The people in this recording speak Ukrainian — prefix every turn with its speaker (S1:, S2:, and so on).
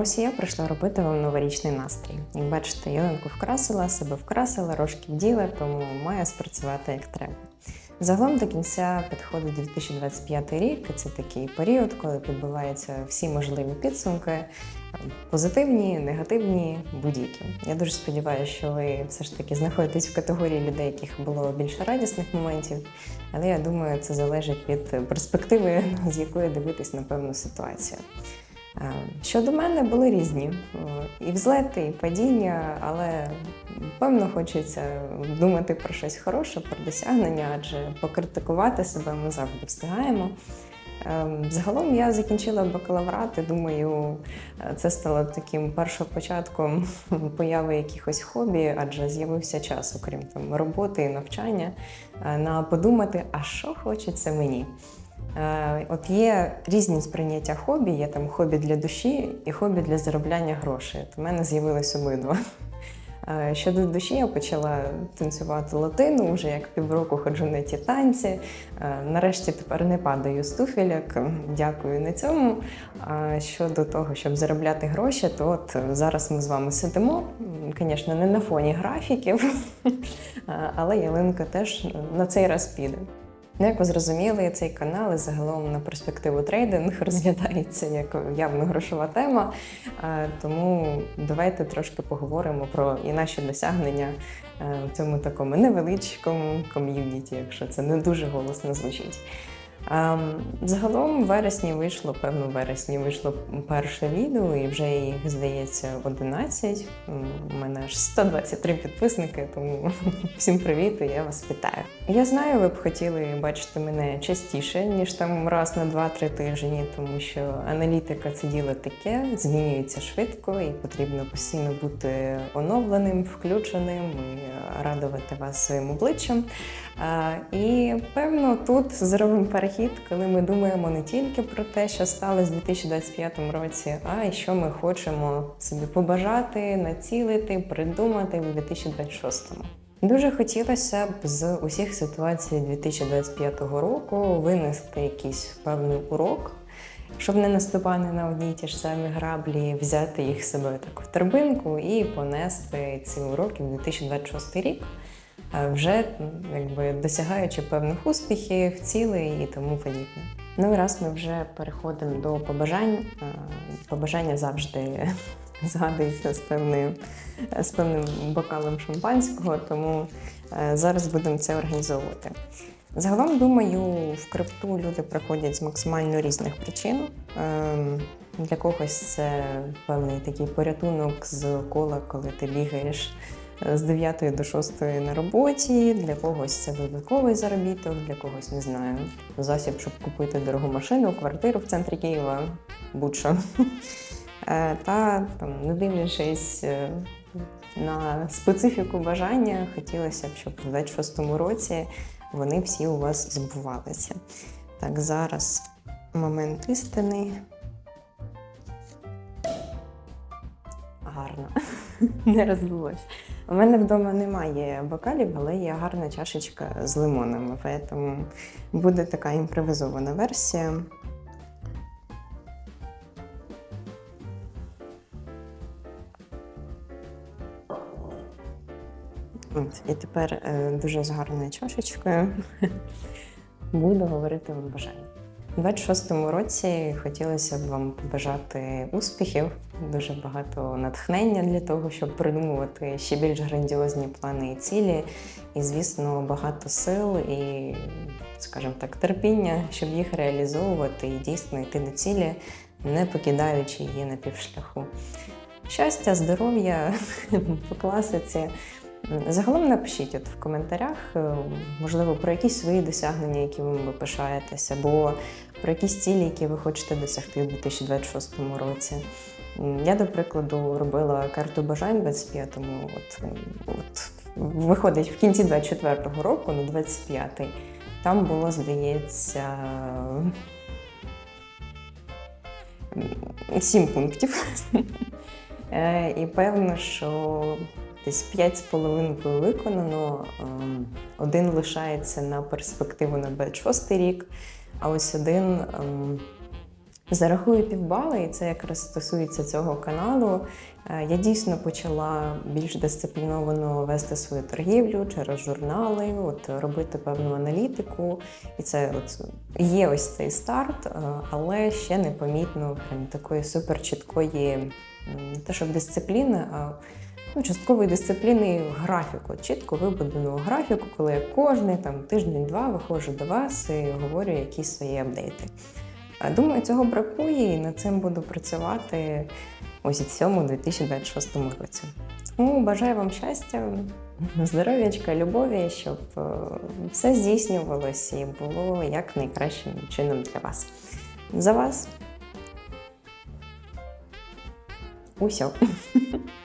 S1: ось я прийшла робити вам новорічний настрій. Як бачите, ялинку вкрасила, себе вкрасила, рожки вділа, тому має спрацювати як треба. Загалом до кінця підходить 2025 рік, це такий період, коли підбиваються всі можливі підсумки, позитивні, негативні, будь-які. Я дуже сподіваюся, що ви все ж таки знаходитесь в категорії людей, яких було більше радісних моментів. Але я думаю, це залежить від перспективи, з якої дивитись на певну ситуацію. Е, Щодо мене були різні і взлети, і падіння, але певно хочеться думати про щось хороше, про досягнення, адже покритикувати себе ми завжди встигаємо. Ем, Загалом я закінчила бакалаврат і думаю, е, це стало таким першопочатком появи якихось хобі, адже з'явився час, окрім там роботи і навчання, е, на подумати, а що хочеться мені. Е, От є різні сприйняття хобі, є там хобі для душі і хобі для заробляння грошей. У мене з'явилось обидва. Е, Щодо душі, я почала танцювати латину, вже як півроку ходжу на ті танці. Е, Нарешті тепер не падаю з туфельок. Дякую на цьому. А щодо того, щоб заробляти гроші, то от зараз ми з вами сидимо. Звісно, не на фоні графіків, але ялинка теж на цей раз піде. Ну, як ви зрозуміли, цей канал і загалом на перспективу трейдинг розглядається як явно грошова тема. Тому давайте трошки поговоримо про і наші досягнення е, в цьому такому невеличкому ком'юніті, якщо це не дуже голосно звучить. Ем, Загалом в вересні вийшло, певно, в вересні вийшло перше відео, і вже їх здається 11. М, У мене аж 123 підписники, тому всім привіт і я вас вітаю. Я знаю, ви б хотіли бачити мене частіше, ніж там раз на 2-3 тижні, тому що аналітика це діло таке, змінюється швидко і потрібно постійно бути оновленим, включеним і радувати вас своїм обличчям. А, І певно, тут зробимо перехід, коли ми думаємо не тільки про те, що сталося в 2025 році, а й що ми хочемо собі побажати, націлити, придумати в 2026. Дуже хотілося б з усіх ситуацій 2025 року винести якийсь певний урок, щоб не наступати на одні ті ж самі граблі, взяти їх себе так в торбинку і понести ці уроки в 2026 рік вже якби досягаючи певних успіхів, цілей і тому подібне. Ну і раз ми вже переходимо до побажань. Побажання завжди згадується з певною з певним бокалом шампанського, тому е, зараз будемо це організовувати. Загалом, думаю, в крипту люди приходять з максимально різних причин. Ем, Для когось це певний такий порятунок з кола, коли ти бігаєш з 9 до 6 на роботі, для когось це додатковий заробіток, для когось не знаю, засіб, щоб купити дорогу машину, квартиру в центрі Києва, будь-що. Е, Та там, не дивлячись е, на специфіку бажання, хотілося б, щоб в 26-му році вони всі у вас збувалися. Так, зараз момент істини. Гарно. Не розбулось. У мене вдома немає бокалів, але є гарна чашечка з лимонами, тому буде така імпровізована версія. От, і тепер е, дуже з гарною чашечкою буду говорити вам бажання. У 26-му році хотілося б вам побажати успіхів, дуже багато натхнення для того, щоб придумувати ще більш грандіозні плани і цілі, і, звісно, багато сил і, скажімо так, терпіння, щоб їх реалізовувати і дійсно йти до цілі, не покидаючи її на півшляху. Щастя, здоров'я по класиці. Загалом напишіть от в коментарях, е, можливо, про якісь свої досягнення, які ви пишаєтеся, або про якісь цілі, які ви хочете досягти у 2026 році. Я, до прикладу, робила карту бажань 25-му. От, от виходить в кінці 24-го року, на 25-й. Там було, здається, сім пунктів. Е, І певно, що десь п'ять з половинкою виконано. ем, Один лишається на перспективу на 26 рік, а ось один ем, Зарахую півбали, і це якраз стосується цього каналу. Е, Я дійсно почала більш дисципліновано вести свою торгівлю через журнали, от робити певну аналітику. І це от є ось цей старт, е, але ще не помітно прям такої суперчіткої, не те, щоб дисципліни, а ну, часткової дисципліни графіку, чітко вибудованого графіку, коли я кожний там тиждень-два виходжу до вас і говорю якісь свої апдейти. Думаю, цього бракує і над цим буду працювати ось у цьому 2026 році. Тому бажаю вам щастя, здоров'ячка, любові, щоб е, все здійснювалось і було як найкращим чином для вас. За вас. Усьо.